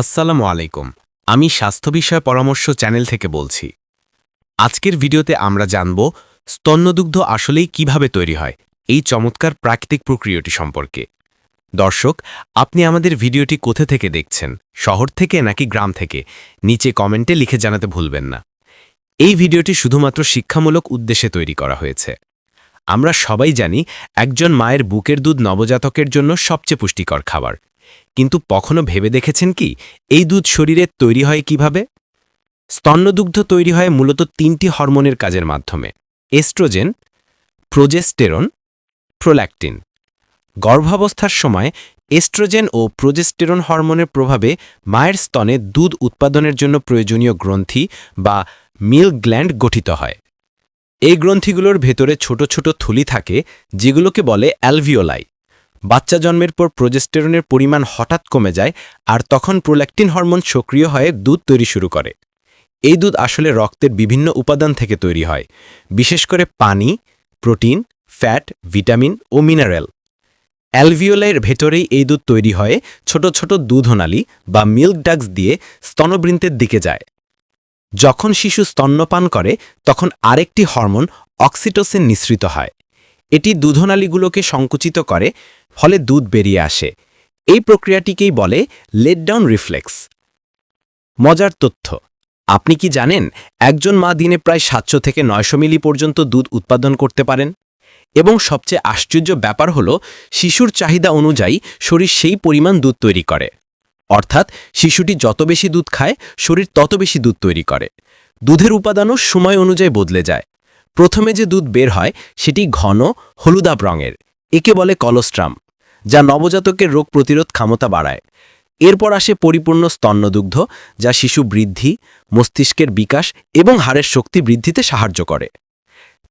আসসালামু আলাইকুম। আমি স্বাস্থ্য বিষয় পরামর্শ চ্যানেল থেকে বলছি। আজকের ভিডিওতে আমরা জানব, স্তন্যদুগ্ধ আসলেই কীভাবে তৈরি হয়, এই চমৎকার প্রাকৃতিক প্রক্রিয়াটি সম্পর্কে। দর্শক, আপনি আমাদের ভিডিওটি কোথা থেকে দেখছেন, শহর থেকে নাকি গ্রাম থেকে? নিচে কমেন্টে লিখে জানাতে ভুলবেন না। এই ভিডিওটি শুধুমাত্র শিক্ষামূলক উদ্দেশ্যে তৈরি করা হয়েছে। আমরা সবাই জানি, একজন মায়ের বুকের দুধ নবজাতকের জন্য সবচেয়ে পুষ্টিকর খাবার। কিন্তু কখনো ভেবে দেখেছেন কি, এই দুধ শরীরে তৈরি হয় কীভাবে? স্তন্যদুগ্ধ তৈরি হয় মূলত তিনটি হরমোনের কাজের মাধ্যমে। Estrogen, progesterone, prolactin. গর্ভাবস্থার সময় এস্ট্রোজেন ও প্রোজেস্টেরন হরমোনের প্রভাবে মায়ের স্তনে দুধ উৎপাদনের জন্য প্রয়োজনীয় গ্রন্থি বা মিল্ক গ্ল্যান্ড গঠিত হয়। এই গ্রন্থিগুলোর ভেতরে ছোট ছোট থলি থাকে, যেগুলোকে বলে অ্যালভিওলাই। বাচ্চা জন্মের পর প্রোজেস্টেরনের পরিমাণ হঠাৎ কমে যায় আর তখন প্রোল্যাকটিন হরমোন সক্রিয় হয়ে দুধ তৈরি শুরু করে। এই দুধ আসলে রক্তের বিভিন্ন উপাদান থেকে তৈরি হয়, বিশেষ করে পানি, প্রোটিন, ফ্যাট, ভিটামিন ও মিনারেল। অ্যালভিওলাইয়ের ভেতরেই এই দুধ তৈরি হয়ে ছোট ছোট দুধনালী বা মিল্ক ডাক্স দিয়ে স্তনবৃন্তের দিকে যায়। যখন শিশু স্তন্যপান করে, তখন আরেকটি হরমোন অক্সিটোসিন নিঃসৃত হয়। এটি দুধনালীগুলোকে সংকুচিত করে, ফলে দুধ বেরিয়ে আসে। এই প্রক্রিয়াটিকেই বলে লেট ডাউন রিফ্লেক্স। মজার তথ্য, আপনি কি জানেন একজন মা দিনে প্রায় সাতশো থেকে নয়শো মিলি পর্যন্ত দুধ উৎপাদন করতে পারেন? এবং সবচেয়ে আশ্চর্য ব্যাপার হল, শিশুর চাহিদা অনুযায়ী শরীর সেই পরিমাণ দুধ তৈরি করে। অর্থাৎ শিশুটি যত বেশি দুধ খায়, শরীর তত বেশি দুধ তৈরি করে। দুধের উপাদানও সময় অনুযায়ী বদলে যায়। প্রথমে যে দুধ বের হয়, সেটি ঘন হলুদাব রঙের। একে বলে কলোস্ট্রাম, যা নবজাতকের রোগ প্রতিরোধ ক্ষমতা বাড়ায়। এরপর আসে পরিপূর্ণ স্তন্যদুগ্ধ, যা শিশু বৃদ্ধি, মস্তিষ্কের বিকাশ এবং হাড়ের শক্তি বৃদ্ধিতে সাহায্য করে।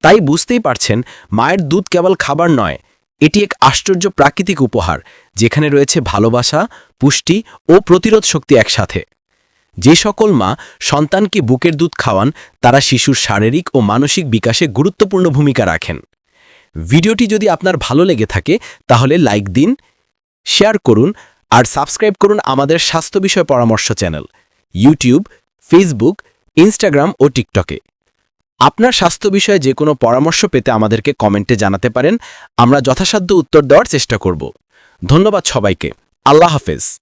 তাই বুঝতেই পারছেন, মায়ের দুধ কেবল খাবার নয়, এটি এক আশ্চর্য প্রাকৃতিক উপহার, যেখানে রয়েছে ভালোবাসা, পুষ্টি ও প্রতিরোধ শক্তি একসাথে। যে সকল মা সন্তানকে বুকের দুধ খাওয়ান, তারা শিশুর শারীরিক ও মানসিক বিকাশে গুরুত্বপূর্ণ ভূমিকা রাখেন। ভিডিওটি যদি আপনার ভালো লেগে থাকে, তাহলে লাইক দিন, শেয়ার করুন, আর সাবস্ক্রাইব করুন আমাদের স্বাস্থ্য বিষয় পরামর্শ চ্যানেল, ইউটিউব, ফেসবুক, ইনস্টাগ্রাম ও টিকটকে আপনার স্বাস্থ্য বিষয়ে যে কোনো পরামর্শ পেতে আমাদেরকে কমেন্টে জানাতে পারেন, আমরা যথাসাধ্য উত্তর দেওয়ার চেষ্টা করব। ধন্যবাদ সবাইকে। আল্লাহ হাফেজ।